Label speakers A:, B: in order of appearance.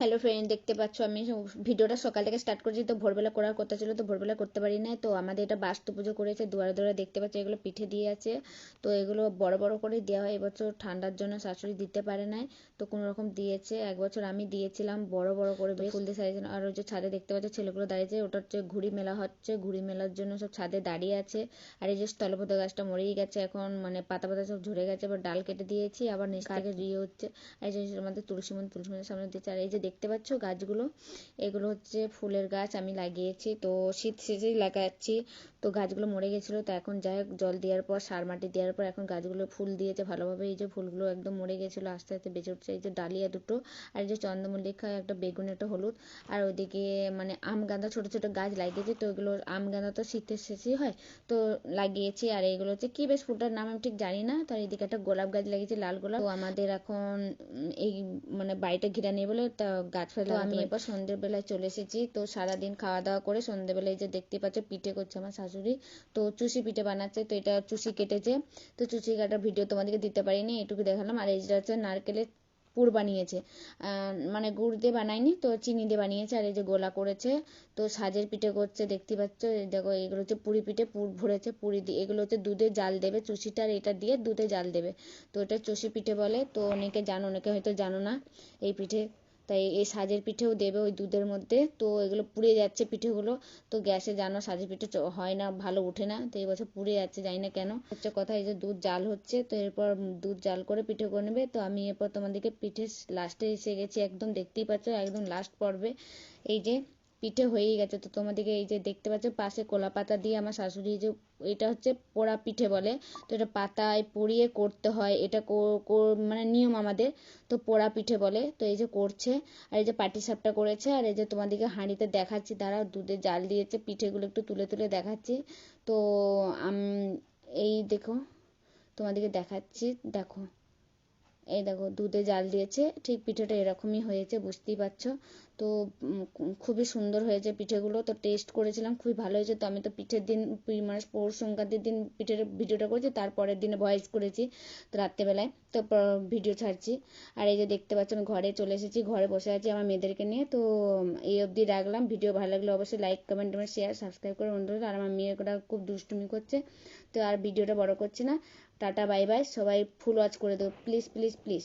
A: Hello friend দেখতে পাচ্ছ আমি ভিডিওটা সকাল থেকে স্টার্ট করেছি তো ভোরবেলা করার কথা ছিল তো ভোরবেলা করতে পারি না তো আমাদের এটা বাস্তু পুজো করেছে দুয়ারে দুয়ারে দেখতে পাচ্ছি এগুলো পিঠে দিয়ে আছে। তো এগুলো বড় বড় করে দেওয়া হয় এবছর ঠান্ডার জন্য শাশুড়ি দিতে পারে নাই। তো কোনো রকম দিয়েছে এক বছর আমি দিয়েছিলাম বড় বড় করে ফুল দিয়ে সাজিয়েছিল আর ওই যে ছাদে দেখতে পাচ্ছ ছেলেগুলো দাঁড়িয়েছে ওটা হচ্ছে ঘুড়ি মেলা হচ্ছে ঘুড়ি মেলার জন্য সব ছাদে দাঁড়িয়ে আছে। আর এই যে স্থলপদ গাছটা মরেই গেছে এখন মানে পাতা পাতা সব ঝরে গেছে এবার ডাল কেটে দিয়েছি আবার নিচ থেকে ইয়ে হচ্ছে। এই যে আমাদের তুলসী মন্দির তুলসী মন্দির সামনে দিচ্ছে আর এই যে দেখতে পাচ্ছ গাছগুলো? এগুলো হচ্ছে ফুলের গাছ, আমি লাগিয়েছি। তো শীত শেষেই লাগাচ্ছি। তো গাছগুলো মরে গেছিল, তো এখন যাই হোক, জল দেওয়ার পর, সার মাটি দেওয়ার পর, এখন গাছগুলো ফুল দিয়েছে ভালোভাবে। এই যে ফুলগুলো একদম মরে গেছিল, আস্তে আস্তে বেঁচে উঠছে। এই যে ডালিয়া দুটো আর এই যে চন্দ্রমল্লিকা, একটা বেগুন, একটা হলুদ। আর ওইদিকে মানে আম গাঁদা, ছোটো ছোটো গাছ লাগিয়েছি। তো ওইগুলো আম গাঁদা তো শীতের শেষেই হয়। তো লাগিয়েছি। আর এইগুলো হচ্ছে কী বেশ, ফুলটার নাম আমি ঠিক জানি না। তার এদিকে একটা গোলাপ গাছ লাগিয়েছি, লাল গোলাপ। তো আমাদের এখন এই মানে বাড়িটা ঘিরা নেই বলে, তা গাছ ফেলে আমি এরপর সন্ধ্যেবেলায় চলে এসেছি। তো সারাদিন খাওয়া দাওয়া করে সন্ধ্যেবেলায় যে দেখতে পাচ্ছ পিঠে করছে আমার শাশুড়ি। তো চুষি পিঠে বানাচ্ছে তো এটা চুষি কেটেছে। তো চুষি কাটার ভিডিও তোমাদেরকে দিতে পারিনি এটুকু দেখালাম। আর এইটা হচ্ছে নারকেলের পুর বানিয়েছে। মানে গুড় দিয়ে বানায়নি তো চিনি দিয়ে বানিয়েছে আর এই যে গোলা করেছে। তো সাজের পিঠে করছে দেখতে পাচ্ছ দেখো এগুলো হচ্ছে পুরি পিঠে পুর ভরেছে পুরি দিয়ে এগুলো হচ্ছে দুধে জাল দেবে চুষিটা আর এটা দিয়ে দুধে জাল দেবে। তো এটা চুষি পিঠে বলে তো অনেকে জানো অনেকে হয়তো জানো না এই পিঠে তাই এই সাজের পিঠেও দেবে ওই দুধের মধ্যে। তো এগুলো পুড়ে যাচ্ছে পিঠেগুলো। তো গ্যাসে জানো সাজের পিঠে হয় না, ভালো ওঠে না। তো এই বছর পুড়ে যাচ্ছে, জানি না কেন। হচ্ছে কথা এই যে দুধ জাল হচ্ছে, তো এরপর দুধ জাল করে পিঠে করে নেবে। তো আমি এরপর তোমাদেরকে পিঠে লাস্টে এসে গেছি, একদম দেখতেই পাচ্ছ, একদম লাস্ট পর্বে। এই যে পিঠে হয়েই গেছে। তো তোমাদেরকে এই যে দেখতে পাচ্ছ, পাশে কলা পাতা দিয়ে আমার শাশুড়ি যে এটা হচ্ছে পোড়া পিঠে বলে। তো এটা পাতায় পুড়িয়ে করতে হয়। এটা মানে নিয়ম আমাদের, তো পোড়া পিঠে বলে। তো এই যে করছে, আর এই যে পাটি সাপটা করেছে, আর এই যে তোমাদেরকে হাঁড়িতে দেখাচ্ছি। তারা দুধে জাল দিয়েছে, পিঠেগুলো একটু তুলে তুলে দেখাচ্ছি। তো এই দেখো, তোমাদেরকে দেখাচ্ছি, দেখো। এই দেখো, দুধে জাল দিয়েছে, ঠিক পিঠেটা এরকমই হয়েছে, বুঝতেই পারছ। তো খুবই সুন্দর হয়েছে পিঠেগুলো। তো টেস্ট করেছিলাম, খুবই ভালো হয়েছে। তো আমি তো পিঠের দিন মানে পৌষ সংক্রান্তির দিন পিঠের ভিডিওটা করেছি, তারপরের দিনে ভয়েস করেছি তো রাত্রেবেলায়। তো ভিডিও ছাড়ছি। আর এই যে দেখতে পাচ্ছ আমি ঘরে চলে এসেছি, ঘরে বসে আছি আমার মেয়েদেরকে নিয়ে। তো এই অবধি রাখলাম। ভিডিও ভালো লাগলে অবশ্যই লাইক কমেন্ট শেয়ার সাবস্ক্রাইব করে অনুরোধ আর আমার মেয়েরা খুব দুষ্টুমি করছে। তো আর ভিডিওটা বড় করছি না। টাটা বাই বাই সবাই ফুল ওয়াচ করে দেবো। Please please please